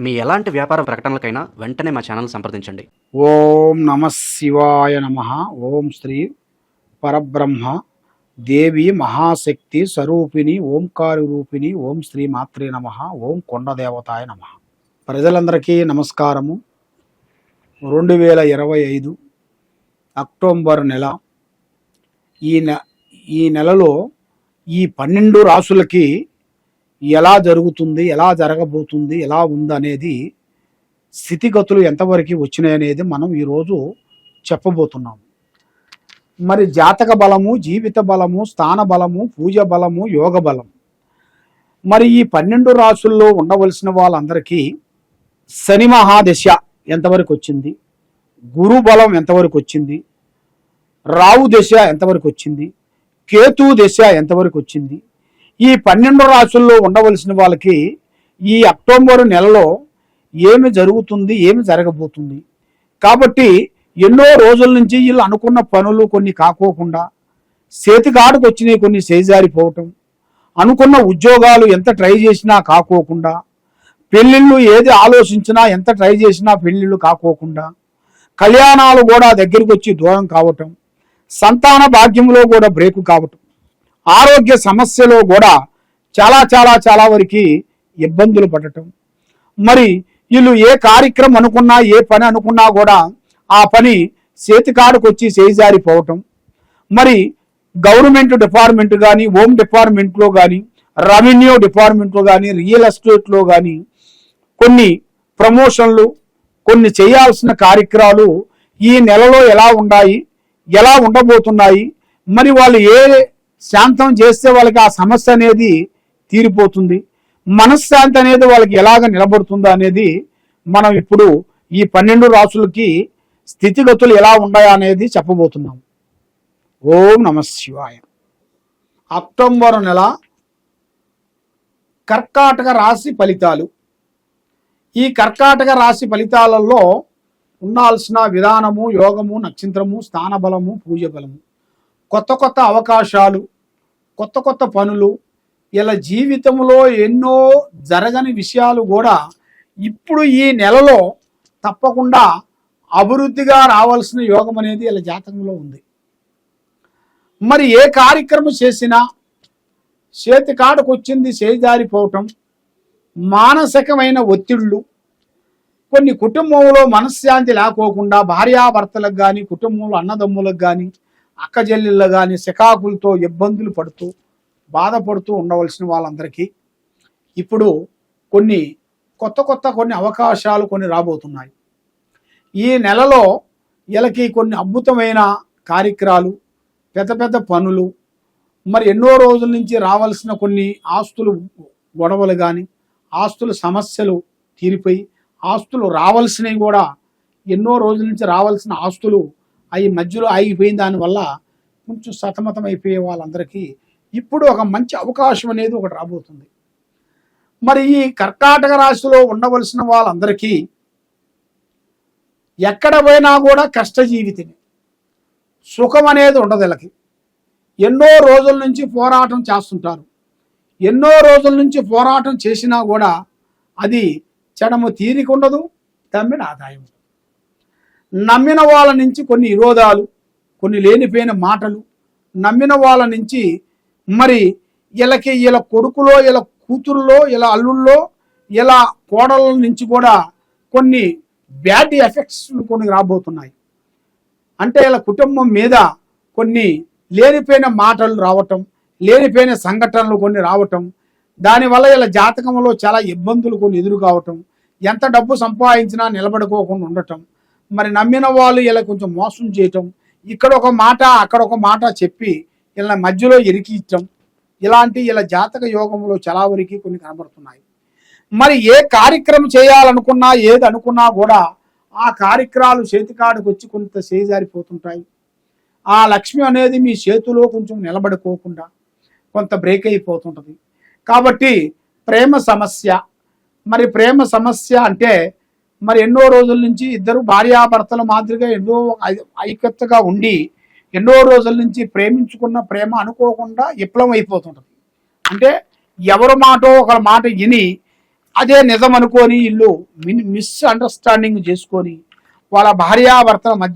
మీ ఎలాంటి వ్యాపార ప్రకటనలకైనా వెంటనే మా ఛానల్ సంప్రదించండి. ఓం నమ శివాయ నమ. ఓం శ్రీ పరబ్రహ్మ దేవి మహాశక్తి స్వరూపిణి ఓంకారి రూపిణి. ఓం శ్రీ మాత్రే నమ. ఓం కొండదేవతాయ నమ. ప్రజలందరికీ నమస్కారము. రెండు వేల ఇరవై ఐదు అక్టోబర్ నెల. ఈ నె ఈ నెలలో ఈ పన్నెండు రాసులకి ఎలా జరుగుతుంది ఎలా జరగబోతుంది ఎలా ఉందనేది స్థితిగతులు ఎంతవరకు వచ్చినాయి అనేది మనం ఈరోజు చెప్పబోతున్నాం. మరి జాతక బలము జీవిత బలము స్థాన బలము పూజ బలము యోగ బలం. మరి ఈ పన్నెండు రాసుల్లో ఉండవలసిన వాళ్ళందరికీ శని మహాదశ ఎంతవరకు వచ్చింది? గురు బలం ఎంతవరకు వచ్చింది? రావు దశ ఎంతవరకు వచ్చింది? కేతు దశ ఎంతవరకు వచ్చింది? ఈ పన్నెండు రాసుల్లో ఉండవలసిన వాళ్ళకి ఈ అక్టోబర్ నెలలో ఏమి జరుగుతుంది ఏమి జరగబోతుంది? కాబట్టి ఎన్నో రోజుల నుంచి వీళ్ళు అనుకున్న పనులు కొన్ని కాకోకుండా చేతికాడుకు వచ్చినాయి కొన్ని చేజారిపోవటం అనుకున్న ఉద్యోగాలు ఎంత ట్రై చేసినా కాకోకుండా పెళ్ళిళ్ళు ఏది ఆలోచించినా ఎంత ట్రై చేసినా పెళ్ళిళ్ళు కాకోకుండా కళ్యాణాలు కూడా దగ్గరికి వచ్చి దూరం కావటం సంతాన భాగ్యంలో కూడా బ్రేకు కావటం. ఆరోగ్య సమస్యలో కూడా చాలా చాలా చాలా వరకు ఇబ్బందులు పడటం. మరి వీళ్ళు ఏ కార్యక్రమం అనుకున్నా ఏ పని అనుకున్నా కూడా ఆ పని చేతికాడుకొచ్చి చేజారిపోవటం. మరి గవర్నమెంట్ డిపార్ట్మెంట్ కానీ హోమ్ డిపార్ట్మెంట్లో కానీ రెవెన్యూ డిపార్ట్మెంట్లో కానీ రియల్ ఎస్టేట్లో కానీ కొన్ని ప్రమోషన్లు కొన్ని చేయాల్సిన కార్యక్రమాలు ఈ నెలలో ఎలా ఉన్నాయి ఎలా ఉండబోతున్నాయి మరి వాళ్ళు ఏ శాంతం చేస్తే వాళ్ళకి ఆ సమస్య అనేది తీరిపోతుంది. మనశ్శాంతి అనేది వాళ్ళకి ఎలాగ నిలబడుతుందో అనేది మనం ఇప్పుడు ఈ పన్నెండు రాసులకి స్థితిగతులు ఎలా ఉన్నాయా అనేది చెప్పబోతున్నాం. ఓం నమ శివాయ. అక్టోబర్ నెల కర్కాటక రాశి ఫలితాలు. ఈ కర్కాటక రాశి ఫలితాలలో ఉండాల్సిన విధానము యోగము నక్షత్రము స్థానబలము పూజ బలము కొత్త కొత్త అవకాశాలు కొత్త కొత్త పనులు ఇలా జీవితంలో ఎన్నో జరగని విషయాలు కూడా ఇప్పుడు ఈ నెలలో తప్పకుండా అభివృద్ధిగా రావాల్సిన యోగం అనేది ఇలా జాతకంలో ఉంది. మరి ఏ కార్యక్రమం చేసినా చేతి కాడకు వచ్చింది చేజారిపోవటం మానసికమైన ఒత్తిళ్ళు కొన్ని కుటుంబంలో మనశ్శాంతి లేకోకుండా భార్యాభర్తలకు కానీ కుటుంబంలో అన్నదమ్ములకు కానీ అక్క కానీ సికాకులతో ఇబ్బందులు పడుతూ బాధపడుతూ ఉండవలసిన వాళ్ళందరికీ ఇప్పుడు కొన్ని కొత్త కొత్త కొన్ని అవకాశాలు కొన్ని రాబోతున్నాయి. ఈ నెలలో వీళ్ళకి కొన్ని అద్భుతమైన కార్యక్రమాలు పెద్ద పెద్ద పనులు మరి ఎన్నో రోజుల నుంచి రావాల్సిన కొన్ని ఆస్తులు గొడవలు కానీ ఆస్తుల సమస్యలు తీరిపోయి ఆస్తులు రావాల్సినవి కూడా ఎన్నో రోజుల నుంచి రావాల్సిన ఆస్తులు అవి మధ్యలో ఆగిపోయిన దానివల్ల కొంచెం సతమతం అయిపోయే వాళ్ళందరికీ ఇప్పుడు ఒక మంచి అవకాశం అనేది ఒకటి రాబోతుంది. మరి ఈ కర్కాటక రాశిలో ఉండవలసిన వాళ్ళందరికీ ఎక్కడ పోయినా కూడా కష్టజీవితమే. సుఖం అనేది ఉండదు వీళ్ళకి. ఎన్నో రోజుల నుంచి పోరాటం చేస్తుంటారు. ఎన్నో రోజుల నుంచి పోరాటం చేసినా కూడా అది చెడము తీరిక ఉండదు తమ్మిన ఆదాయం నమ్మిన వాళ్ళ నుంచి కొన్ని విరోధాలు కొన్ని లేనిపోయిన మాటలు నమ్మిన వాళ్ళ నుంచి మరి వీళ్ళకి వీళ్ళ కొడుకులో వీళ్ళ కూతురులో ఇలా అల్లుల్లో ఇలా కోడల నుంచి కూడా కొన్ని బ్యాడ్ ఎఫెక్ట్స్ కొన్ని రాబోతున్నాయి. అంటే ఇలా కుటుంబం మీద కొన్ని లేనిపోయిన మాటలు రావటం లేనిపోయిన సంఘటనలు కొన్ని రావటం దానివల్ల ఇలా జాతకంలో చాలా ఇబ్బందులు కొన్ని ఎదురు కావటం ఎంత డబ్బు సంపాదించినా నిలబడుకోకుండా ఉండటం మరి నమ్మిన వాళ్ళు ఇలా కొంచెం మోసం చేయటం ఇక్కడ ఒక మాట అక్కడ ఒక మాట చెప్పి ఇలా మధ్యలో ఇరికించటం ఇలాంటి ఇలా జాతక యోగంలో చాలా వరకు కొన్ని కనబడుతున్నాయి. మరి ఏ కార్యక్రమం చేయాలనుకున్నా ఏది అనుకున్నా కూడా ఆ కార్యక్రమాలు చేతికాడికి వచ్చి కొంత చేజారిపోతుంటాయి. ఆ లక్ష్మి అనేది మీ చేతిలో కొంచెం నిలబడుకోకుండా కొంత బ్రేక్ అయిపోతుంటుంది. కాబట్టి ప్రేమ సమస్య మరి ప్రేమ సమస్య అంటే మరి ఎన్నో రోజుల నుంచి ఇద్దరు భార్యాభర్తల మాదిరిగా ఎన్నో ఐ- ఐక్యతగా ఉండి ఎన్నో రోజుల నుంచి ప్రేమించుకున్న ప్రేమ అనుకోకుండా విప్లవం అయిపోతుంటుంది అంటే ఎవరి మాటో ఒకరి మాట విని అదే నిజం అనుకొని ఇల్లు మిస్ అండర్స్టాండింగ్ చేసుకొని వాళ్ళ భార్యాభర్తల మధ్య